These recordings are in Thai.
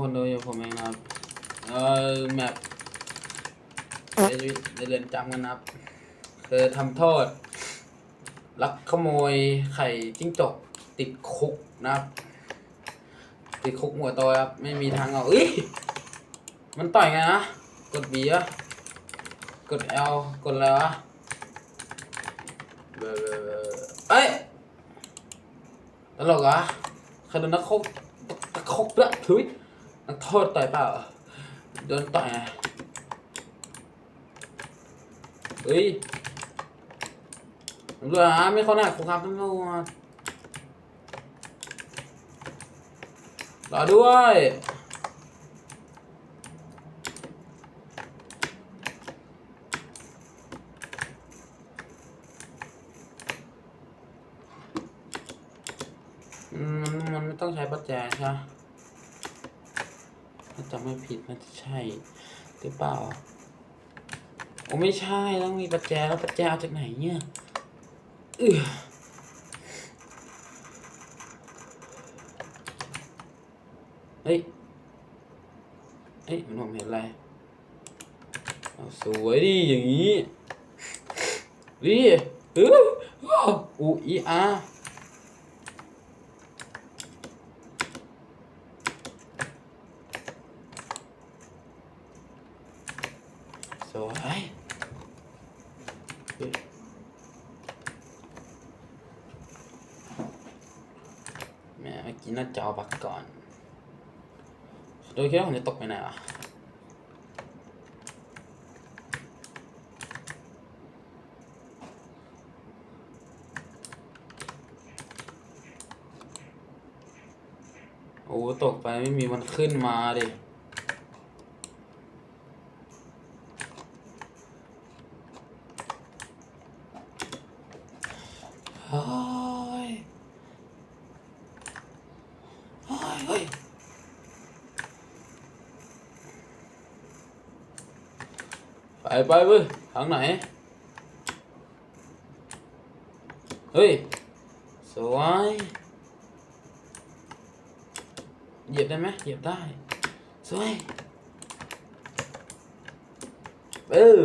คนดูอยู่ผมเองนะครับ เออแมปในในเรือนจำกันนะครับคือทำโทษลักขโมยไข่จิ้งจกติดคุกนะครับ ติดคุกหัวโตครับ ไม่มีทางออกเอ้ยมันต่อยไงนะ กดบีอะกด L กดอะไรวะเบอร์เบอร์เอร์เอ้ยตลกเหรอะใครโดนนักคบนักคบละทุย นักโทษต่อยเปล่า โดนต่อยไงเฮ้ยตำรวจฮะไม่เขาหนักคุกครับตำรวจรอด้วยมันมันไม่ต้องใช้ประแจใช่ไหม ถ้าจำไม่ผิดมันจะใช่หรือเปล่าโอ้ไม่ใช่ต้องมีประแจแล้วประแจเอาจากไหนเนี่ยเออเฮ้ยเฮ้ยมันผมเห็นอะไรสวยดิอย่างนี้ดิเอออูอีอาวยแหม่เมื่อกี้น่าจะเอาบั ก่อน โดยคิดว่าผมจะตกไปไหนอะโอ้ตกไปไม่มีมันขึ้นมาดิ เฮ้ยเฮ้ยเฮ้ย ไปไปเว้ยทางไหน เฮ้ย สวย เหยียบได้ไหมเหยียบได้ สวย เออ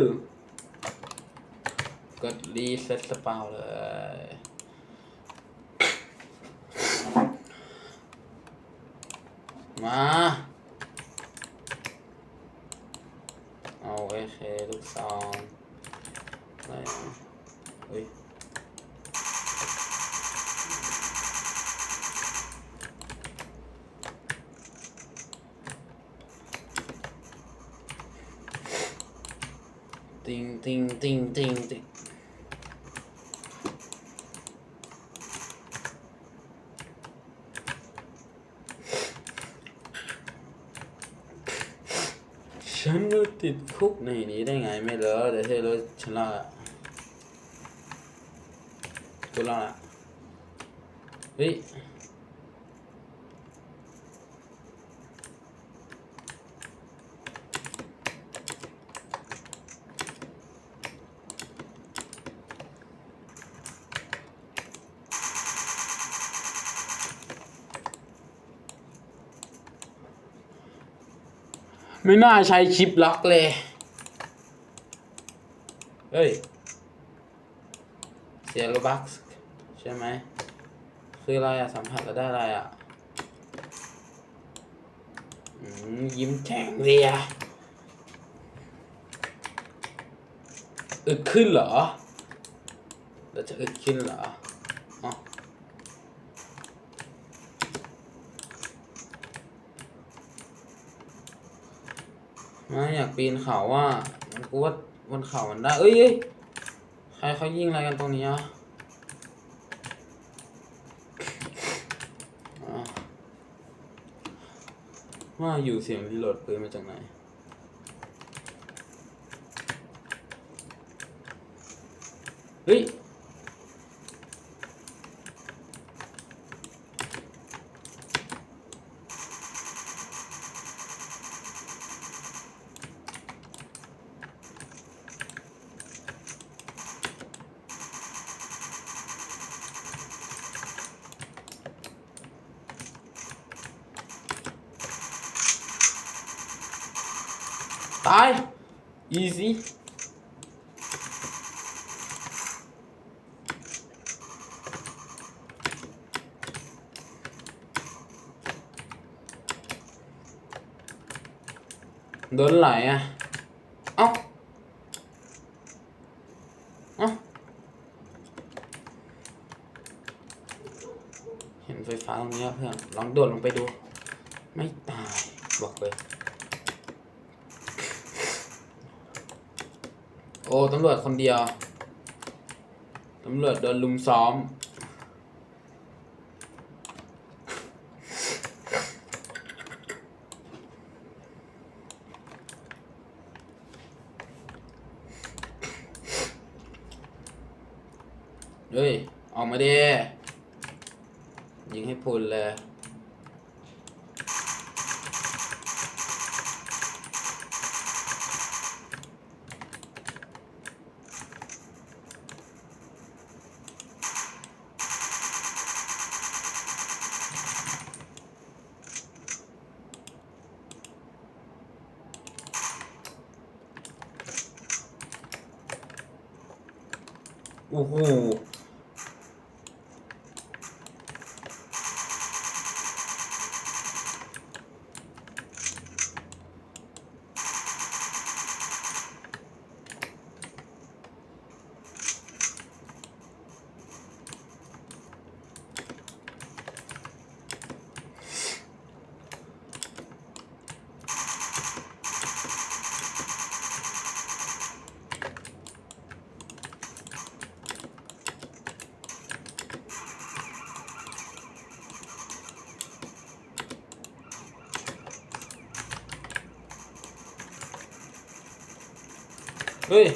กดรีเซ็ตสปาวเลยมา เอาโอเคลูกซองอะไรนะเฮ้ยติงติงติงติงติงฉันก็ ติดคุกในนี้ได้ไงไม่รู้แต่ที่รู้ฉันรอดละกูรอดละเฮ้ย ไม่น่าใช้ชิปล็อกเลย เฮ้ย เสียโลบักใช่ไหม คืออะไรอะสัมผัสแล้วได้อะไรอะอยิ้มแฉ่งเลยอะอึดขึ้นเหรอเราจะอึดขึ้นเหรอ ไม่อยากปีนเขาว่ามันกูว่าบนเขามันได้เอ้ยเอ้ยใครเขายิงอะไรกันตรงนี้อะว่าอยู่เสียงรีโหลดปืนมาจากไหนเฮ้ย ตาย easy โดนไหลอะ เอ้า เอ้า เห็นไฟฟ้าตรงนี้เพื่อน ลองโดดลงไปดู ไม่ตาย บอกเลย โอ้ตำรวจคนเดียว ตำรวจโดนลุมซ้อม เฮ้ย ออกมาดิยิงให้พุนเลย โอ้โห เฮ้ย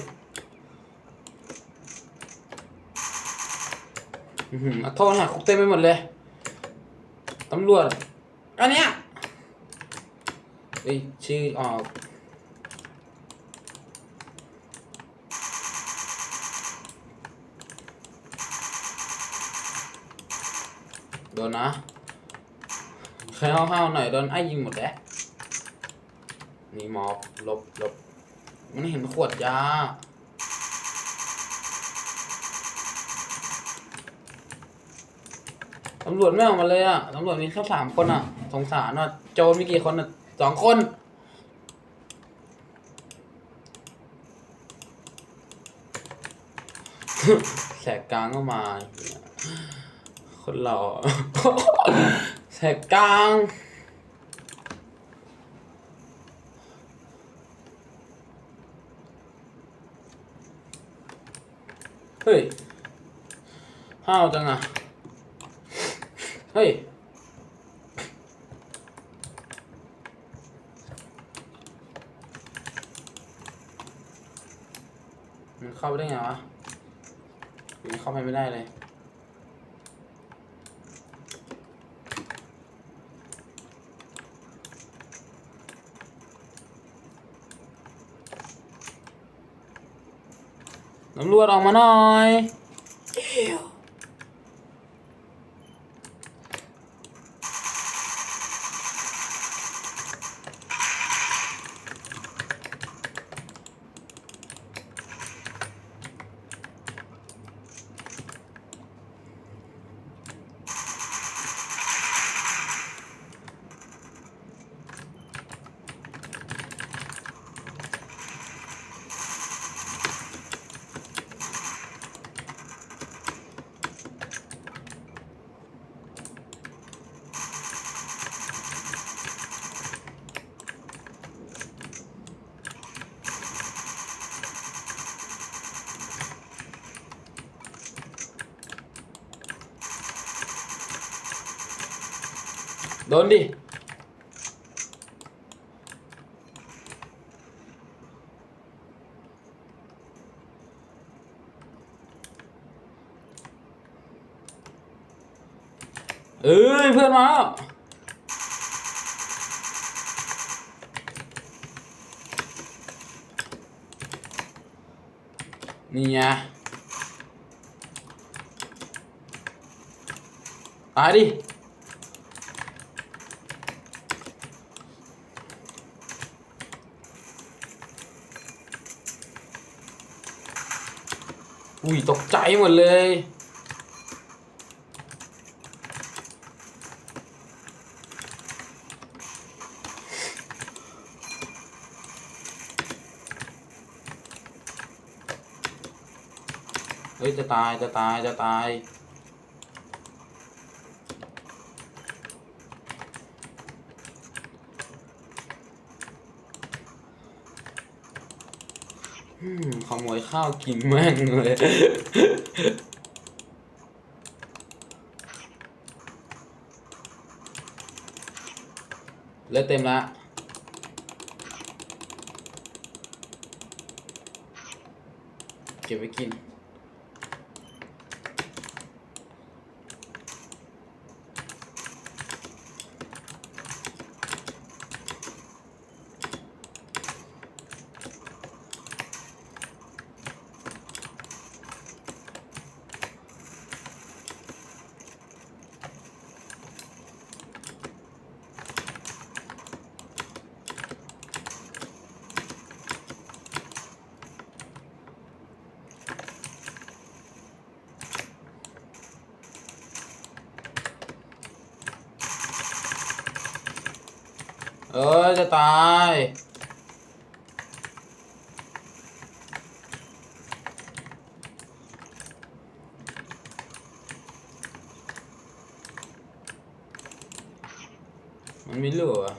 อื้อหือเอาโทษหักคุกเต็มไปหมดเลย ตำรวจ อันเนี้ยเฮ้ยชื่อออกโดนนะใครห้าวๆหน่อยโดนไอ้ยิงหมดแล้วนี่หมอบหลบหลบ มันเห็นขวดยา ตำรวจไม่ออกมาเลยอะ ตำรวจมีแค่สามคนอะ สงสารอะ โจรมีกี่คนอะสองคน แสกกลางก็มา คนเราแสกกลาง เฮ้ยห้าวจังอะ เฮ้ย มันเข้าไปได้ไงวะมันเข้าไปไม่ได้เลย ตำรวจออกมาหน่อย โดนดิ เอ้ย เพื่อนมาแล้วนี่ไงตายดิ อุ้ยตกใจหมดเลย เฮ้ยจะตายจะตายจะตาย มขโมยข้าวกินแม่งเลย เลือดเต็มละเก็บไว้กิน จะตาย มันไม่รู้อะ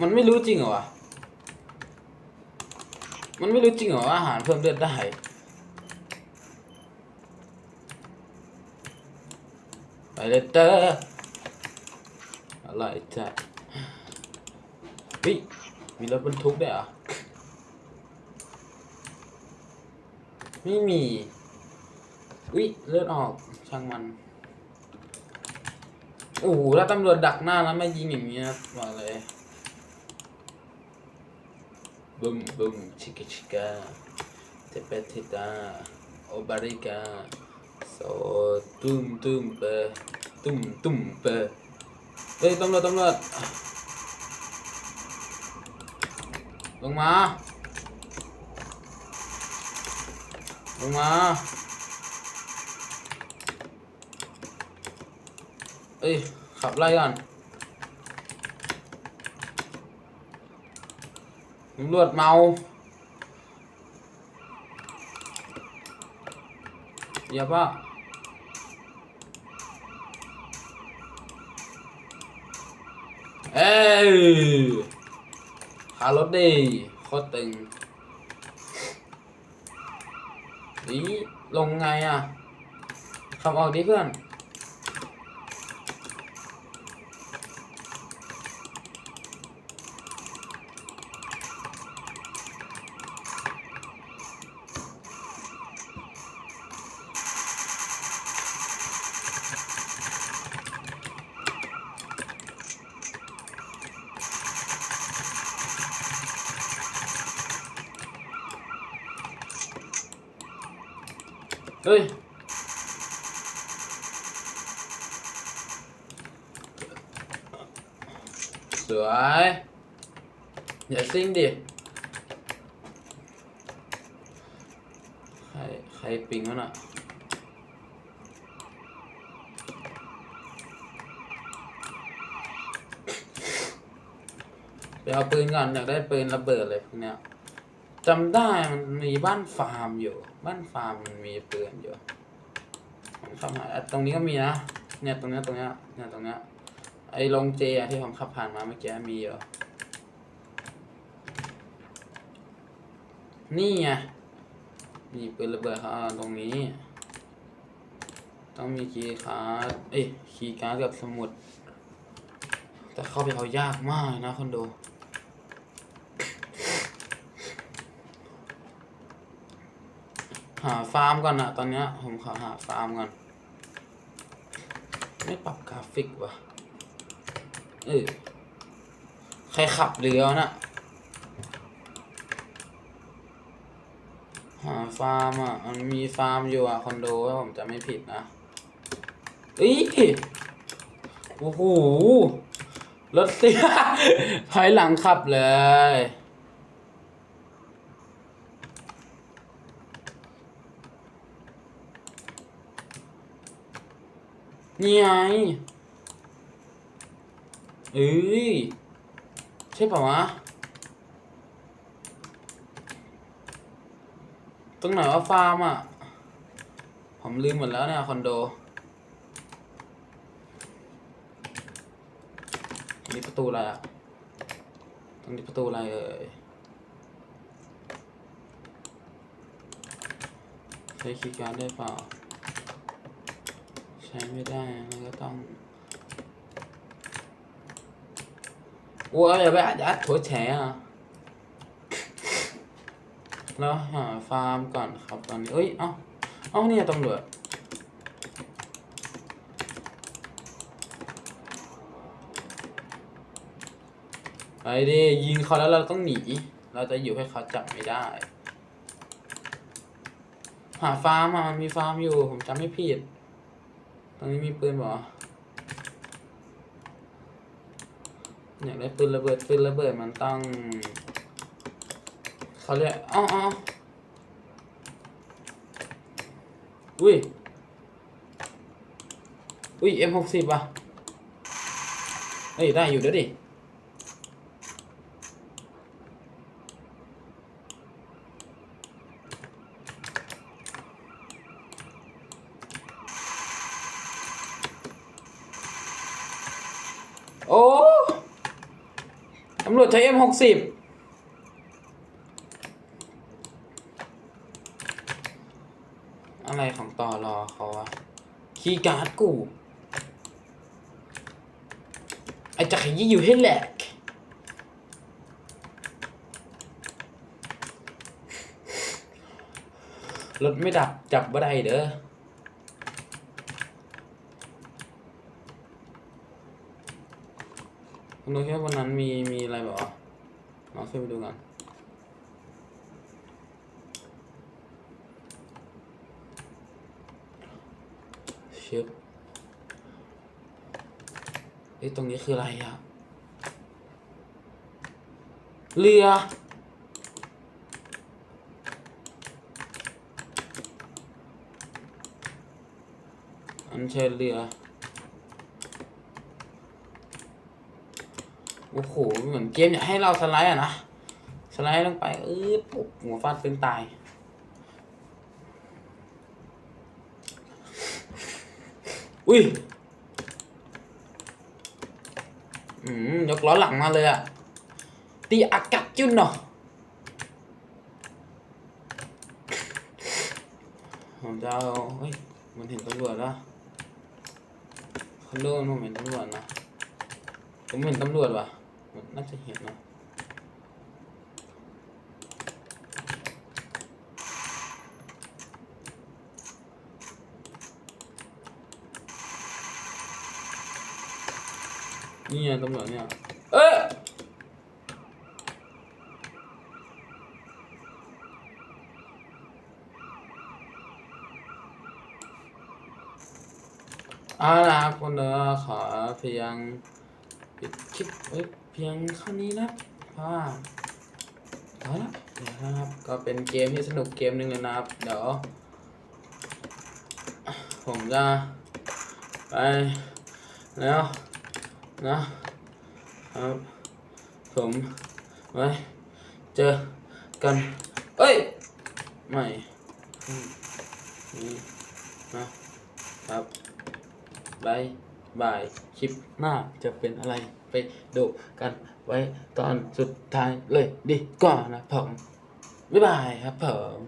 มันไม่รู้จริงเหรอวะ มันไม่รู้จริงเหรอว่าอาหารเพิ่มเลือดได้ไปเลยเตอ ร์อะไรจ้ะเฮ้ยมีรถบรรทุกด้วยเหรอ ไม่มีอุ้ยเลือดออกช่างมันโอ้โหแล้วตำรวจดักหน้าแล้วมายิงอย่างนี้นะบอกเลยบึมบึมชิกชิกาเทเปเทตาโอบาริกาโซตุ้มตุ้มเปตุ้มตุ้มเป เฮ้ยตำรวจตำรวจลงมา ลงมา เอ้ย ขับไล่กันตำรวจเมา อย่าป่ะ เอ้ยขารถดิโคตรตึงนี่ลงไงอะขับออกดิเพื่อน ฮ้ย สวย อย่าซิ่งดิ ใคร ใครปิงวะน่ะไปเอาปืนก่อน อยากได้ปืนระเบิดเลยพวกเนี้ย จำได้มันมีบ้านฟาร์มอยู่ บ้านฟาร์มมันมีปืนอยู่ผมขับหาอะตรงนี้ก็มีนะ เนี่ยตรงนี้ตรงนี้เนี่ยตรงนี้ไอ้ลงเจที่ผมขับผ่านมาเมื่อกี้มีอยู่นี่ไงมีปืนระเบิดเขาเอาตรงนี้ ต้องมีคีย์การ์ดเอ้ยคีย์การ์ดกับสมุด แต่เข้าไปเอายากมากนะคนดู หาฟาร์มก่อนนะตอนเนี้ยผมขอหาฟาร์มก่อน ไม่ปรับกราฟิกว่ะเออใครขับเรือวะน่ะหาฟาร์มอะ มันมีฟาร์มอยู่อะ คอนโดถ้าผมจะไม่ผิดนะอ้ยโอ้โห รถเสียถอยหลังขับเลย นี่ไงเอ้ย ใช่เปล่าวะ ตรงไหนว่าฟาร์มอะ ผมลืมหมดแล้วเนี่ยคอนโด นี่ประตูอะไรอะ ตรงนี้ประตูอะไรเอ่ยใช้คีย์การ์ดได้เปล่า ช้ไม่ได้มันก็ต้องว้าอย่าไปอัดยัดถั่วแฉอะแล้วหาฟาร์มก่อนครับตอนนี้ เอ้ย เอ้า เอ้าเนี่ยตำรวจไปดิยิงเขาแล้วเราต้องหนี เราจะอยู่ให้เขาจับไม่ได้ หาฟาร์มอะมันมีฟาร์มอยู่ ผมจำไม่ผิด รงนี้มีปืนบ่อยากได้ปืนระเบิดปืนระเบิดมันต้องเขาเรียกอ๋ออ๋ออุ้ย อุ้ย M หกสิบอะเฮ้ย ได้อยู่เดี๋ยวดิ โอ้ ตำรวจใช้ M หกสิบอะไรของต่อรอเขาอะคีย์การ์ดกู ไอจะขยี้อยู่ให้แหลกรถไม่ดับจับบ่ได้เด้อ คุณ ดูแค่วันนั้นมีมีอะไรบอกว่าลองขึ้นไปดูกันเชิบเอ้ตรงนี้คืออะไรอะเรืออันเชิญเรือ โอ้โห เหมือนเกมอยากให้เราสไลด์อะนะ สไลด์ลงไปเออปุ๊บหัวฟาดเป็นตาย อุ้ย อืม ยกล้อหลังมาเลยอะตีอากาศจุนเนาะผมจะเอาเฮ้ย มันเห็นตำรวจแล้วคอนโดมันเห็นตำรวจนะผมเห็นตำรวจว่ะ น่าจะเห็นนะนี่ไงตำรวจเนี่ย เอ้ยเอาล่ะครับคนเด้อขอเพียงปิดคลิปไว้ เพียงเท่านี้นะเพราะว่าเอาละนะครับ ก็เป็นเกมที่สนุกเกมหนึ่งเลยนะครับ เดี๋ยว ผมจะไปแล้วนะครับ ผมไว้เจอกันเอ้ย ไม่นี้นะครับบายบาย คลิปหน้าจะเป็นอะไร ไปดูกันไว้ตอนสุดท้ายเลยดีกว่านะผมบ๊ายบายครับผม